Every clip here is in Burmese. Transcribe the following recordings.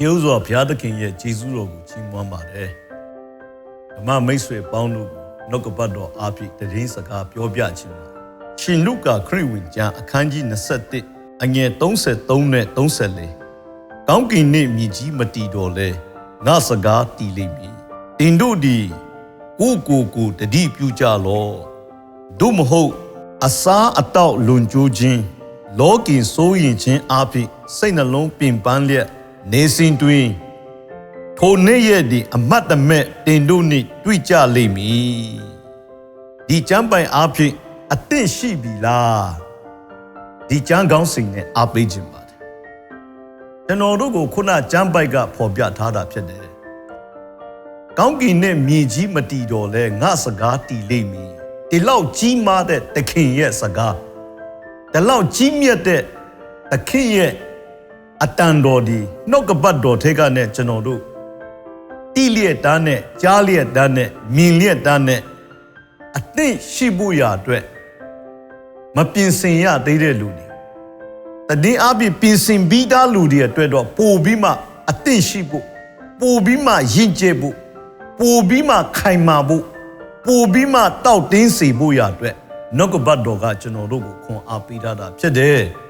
ကျေးဇူးတော်ဘုရားသခင်ရဲ့ကျေးဇူးတော်ကိုချီးမွမ်းပါတယ်ဓမ္မမိတ်ဆွေပေါင်းတို့ကိုနှုတ်ကပတ်တော်အားဖြင့်တည်င်းစကားပြောပြခြင်းပါရှင်လုကာခရစ်ဝင်ကျမ်းအခန်းကြီး21အငယ်33နဲ့34ကောင်းကင်နှင့်မြေကြီးမတည်တော်လဲငါစကားတည်လိမ့်မည်တင်တို့ဒီကိုကိုကိုတတိပြုကြလောတို့မဟုတ်အစားအတော့လွန်ကျိုးခြင်းလောကင်စိုးရင်ခြင်းအဖြစ်စိတ်နှလုံးပင်ပန်းလျက် နေစဉ်တွင်ထိုနေ့ရက်ဒီအမတ်တမဲ့တင်တို့နှင့်တွေ့ကြလိမ့်မည်ဒီကျမ်းပိုင်အဖြစ်အသင့်ရှိပြီလားဒီကျမ်းကောင်းစင်နဲ့အားပေးခြင်းပါတယ်ကျွန်တော်တို့ကိုခုနကျမ်းပိုက်ကဖော်ပြထားတာဖြစ်တယ်ကောင်းကင်နဲ့မြေကြီးမတည်တော်လဲငါစကားတည်လိမ့်မည်ဒီလောက်ကြီးမားတဲ့သခင်ရဲ့စကားဒီလောက်ကြီးမြတ်တဲ့သခင်ရဲ့ အတန်တော်ဒီနှုတ်ကပတ်တော်ထဲကနဲ့ကျွန်တော်တို့တိလျက်တန်းနဲ့ကြားလျက်တန်းနဲ့မြင်လျက်တန်းနဲ့အသင့်ရှိဖို့ရာအတွက်မပြင်ဆင်ရသေးတဲ့လူတွေတည်င်းအပြည့်ပြင်ဆင်ပြီးသားလူတွေအတွက်တော့ပို့ပြီးမှအသင့်ရှိဖို့ပို့ပြီးမှယဉ်ကျေးဖို့ပို့ပြီးမှခိုင်မာဖို့ပို့ပြီးမှတောက်တင်းစေဖို့ရာအတွက်နှုတ်ကပတ်တော်ကကျွန်တော်တို့ကိုခွန်အားပေးထားတာဖြစ်တယ်။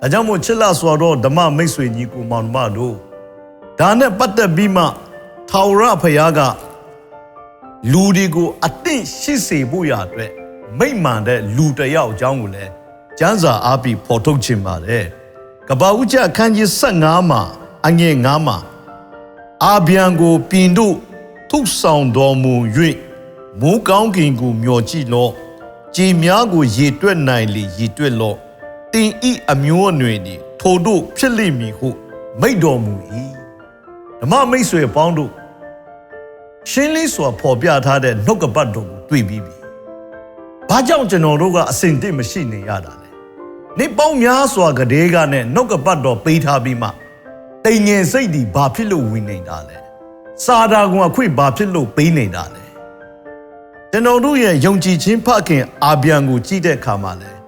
ဒါကြောင့်မို့ချစ်လာစွာတော့ဓမ္မမိတ်ဆွေညီကိုမောင်နှမတို့ဒါနဲ့ပတ်သက်ပြီးမှထာဝရဘုရားကလူတွေကိုအသင့်ရှိစေဖို့ရာအတွက်မိမ့်မှန်တဲ့လူတစ်ယောက်အကြောင်းကိုလည်းကျမ်းစာအားဖြင့်ဖော်ထုတ်ခြင်းပါတယ်။ကပ္ပဥကျအခန်းကြီး15မှာအငယ်9မှာအာဗျံကိုပြင်တို့ထုဆောင်တော်မူ၍မိုးကောင်းကင်ကိုမျှော်ကြည့်လော့ကြည်များကိုရေတွက်နိုင်လေရေတွက်လော့ တင်ဤအမျိုးအနွယ်ဒီထိုတို့ဖြစ်လိမ့်မည်ဟုမိတ်တော်မူ၏ဓမ္မမိတ်ဆွေပေါင်းတို့ရှင်းလင်းစွာဖော်ပြထားတဲ့နှုတ်ကပတ်တော်ကိုတွေ့ပြီးပြီဘာကြောင့်ကျွန်တော်တို့ကအစင်တစ်မရှိနေရတာလဲနေပေါင်းများစွာကလေးကနဲ့နှုတ်ကပတ်တော်ပေးထားပြီးမှတိမ်ငင်စိတ်ဒီဘာဖြစ်လို့ဝင်နေတာလဲစာတာကွာခွေဘာဖြစ်လို့ပေးနေတာလဲကျွန်တော်တို့ရဲ့ယုံကြည်ခြင်းဖခင်အာဗျံကိုကြည့်တဲ့အခါမှာလဲ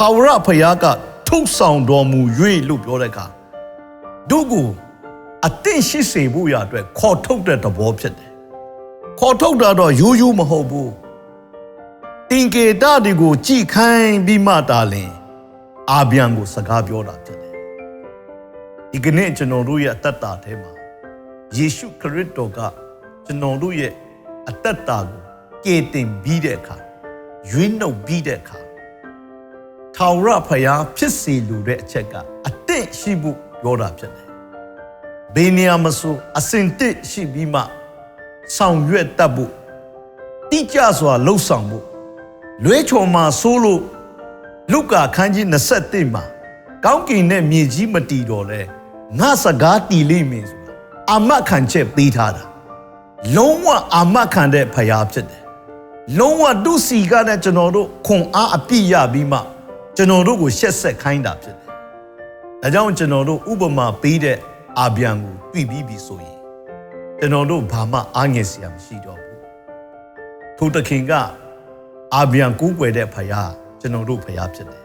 ထာဝရဘုရားကထုတ်ဆောင်တော်မူ၍လို့ပြောတဲ့အခါတို့ကိုအသင့်ရှိစေဖို့ရအတွက်ခေါ်ထုတ်တဲ့သဘောဖြစ်တယ်ခေါ်ထုတ်တာတော့ရိုးရိုးမဟုတ်ဘူးတင်ကေတတွေကိုကြည်ခိုင်းပြီးမှတာလင်အာဗျံကိုစကားပြောတာဖြစ်တယ်ဒီကနေ့ကျွန်တော်တို့ရဲ့အသက်တာထဲမှာယေရှုခရစ်တော်ကကျွန်တော်တို့ရဲ့အသက်တာကိုကယ်တင်ပြီးတဲ့အခါရွေးနှုတ်ပြီးတဲ့အခါ ထာဝရဖျားဖြစ်စေလိုတဲ့အချက်ကအသင့်ရှိဖို့ပြောတာဖြစ်တယ်။ဘေးနေရာမဆိုအစင်တစ်ရှိပြီးမှဆောင်ရွက်တတ်ဖို့တိကျစွာလှုပ်ဆောင်ဖို့လွဲချော်မှာဆိုးလို့လုကာခန်းကြီး21မှာကောင်းကင်နဲ့မြေကြီးမတည်တော့လဲငါစကားတည်လိမ့်မယ်ဆိုတာအာမခံချက်ပေးထားတာလုံးဝအာမခံတဲ့ဖျားဖြစ်တယ်လုံးဝဒုစီကနဲ့ကျွန်တော်တို့ခွန်အားအပြည့်ရပြီးမှ ကျွန်တော်တို့ကိုရှက်ဆက်ခိုင်းတာဖြစ်တယ်။ဒါကြောင့်ကျွန်တော်တို့ဥပမာပေးတဲ့အာဗျံကိုတွေ့ပြီးပြီဆိုရင်ကျွန်တော်တို့ဘာမှအားငယ်စရာမရှိတော့ဘူး။ထိုတခင်ကအာဗျံကူးကွယ်တဲ့ဖရာကျွန်တော်တို့ဖရာဖြစ်တယ်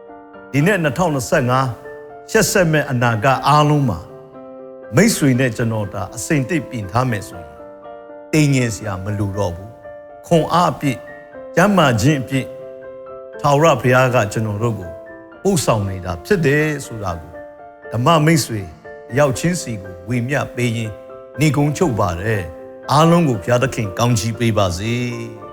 ။ဒီနေ့2025ရှက်ဆက်မဲ့အနာဂတ်အားလုံးမှာမိတ်ဆွေနဲ့ကျွန်တော်ဒါအစိမ့်တိတ်ပြင်ထားမယ်ဆိုရင်တင်ငယ်စရာမလိုတော့ဘူး။ခွန်အားအပြည့်ကျမ်းမာခြင်းအပြည့် ထာဝရဘုရားကကျွန်တော်တို့ကိုပို့ဆောင်နေတာဖြစ်တယ်ဆိုတာကိုဓမ္မမိတ်ဆွေရောက်ချင်းစီကိုဝေမျှပေးရင်ညီကုံချုပ်ပါတယ်အားလုံးကိုဘုရားသခင်ကောင်းချီးပေးပါစေ။